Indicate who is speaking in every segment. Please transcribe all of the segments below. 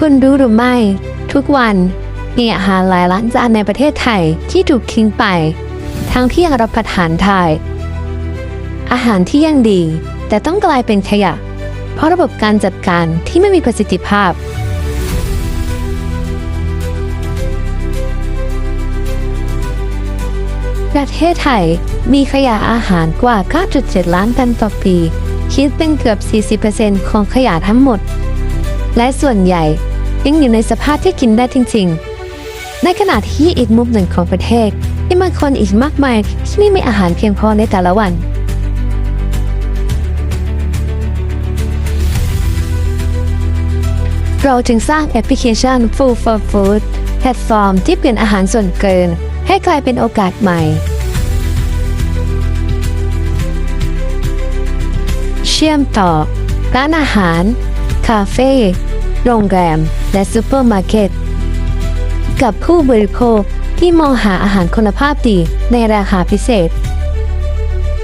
Speaker 1: คุณรู้หรือไม่ ทุกวันมีอาหารหลายล้านจานในประเทศไทยที่ถูกทิ้งไป ทั้งที่ยังรับประทานได้อาหารที่ยังดี แต่ต้องกลายเป็นขยะ เพราะระบบการจัดการที่ไม่มีประสิทธิภาพ ประเทศไทยมีขยะอาหารกว่า 9.7 ล้านตันต่อปี คิดเป็นเกือบ 40%ของขยะทั้งหมด และส่วนใหญ่ยังอยู่ในสภาพที่กินได้จริงๆ ในขณะที่อีกมุมหนึ่งของประเทศยังมีคนอีกมากมายที่ไม่มีอาหารเพียงพอในแต่ละวัน เราจึงสร้างแอปพลิเคชัน Food for Food แพลตฟอร์มที่เปลี่ยนอาหารส่วนเกิน ให้กลายเป็นโอกาสใหม่ เชื่อมต่อร้านอาหาร คาเฟ่ โรงแรม และซูเปอร์มาร์เก็ต กับผู้บริโภคที่มองหาอาหารคุณภาพดีในราคาพิเศษ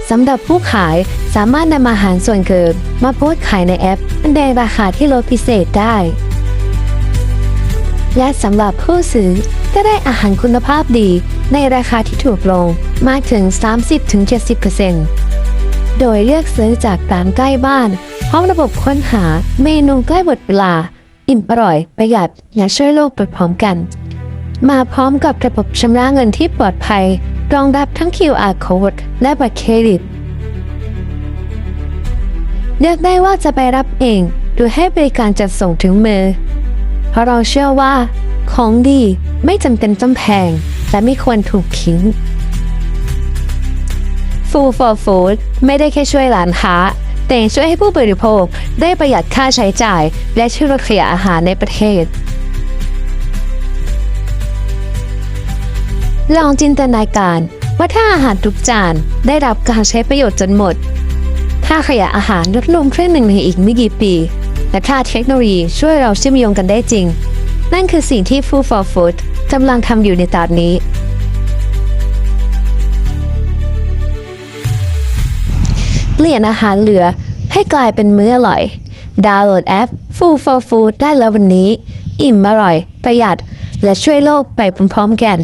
Speaker 1: สำหรับผู้ขายสามารถนำอาหารส่วนเกินมาโพสขายในแอปในราคาที่ลดพิเศษได้ และสำหรับผู้ซื้อก็ได้อาหารคุณภาพดีในราคาที่ถูกลงมากถึง 30-70%โดยเลือกซื้อจากร้านใกล้บ้าน พร้อมระบบค้นหาเมนูใกล้หมดเวลา อิ่มอร่อย ประหยัดและช่วยโลกไปพร้อมกัน มาพร้อมกับระบบชำระเงินที่ปลอดภัย รองรับทั้ง QR code และบัตรเครดิต เลือกได้ว่าจะไปรับเองหรือให้บริการจัดส่งถึงมือ เพราะเราเชื่อว่า ของดีไม่จำเป็นต้องแพงและไม่ควรถูกทิ้ง Food for Food ไม่ได้แค่ช่วยร้านค้า แต่ยังช่วยให้ผู้บริโภคได้ประหยัดค่าใช้จ่าย และช่วยลดขยะอาหารในประเทศ ลองจินตนาการว่าถ้าอาหารทุกจานได้รับการใช้ประโยชน์จนหมด ถ้าขยะอาหารลดลงครึ่งหนึ่งในอีกไม่กี่ปี และถ้าเทคโนโลยีช่วยเราเชื่อมโยงกันได้จริง นั่นคือสิ่งที่ Food for Food กำลังทำอยู่ในตอนนี้ เปลี่ยนอาหารเหลือให้กลายเป็นมื้ออร่อย ดาวน์โหลดแอป Food for Food ได้แล้ววันนี้ อิ่มอร่อย ประหยัด และช่วยโลกไปพร้อมๆกัน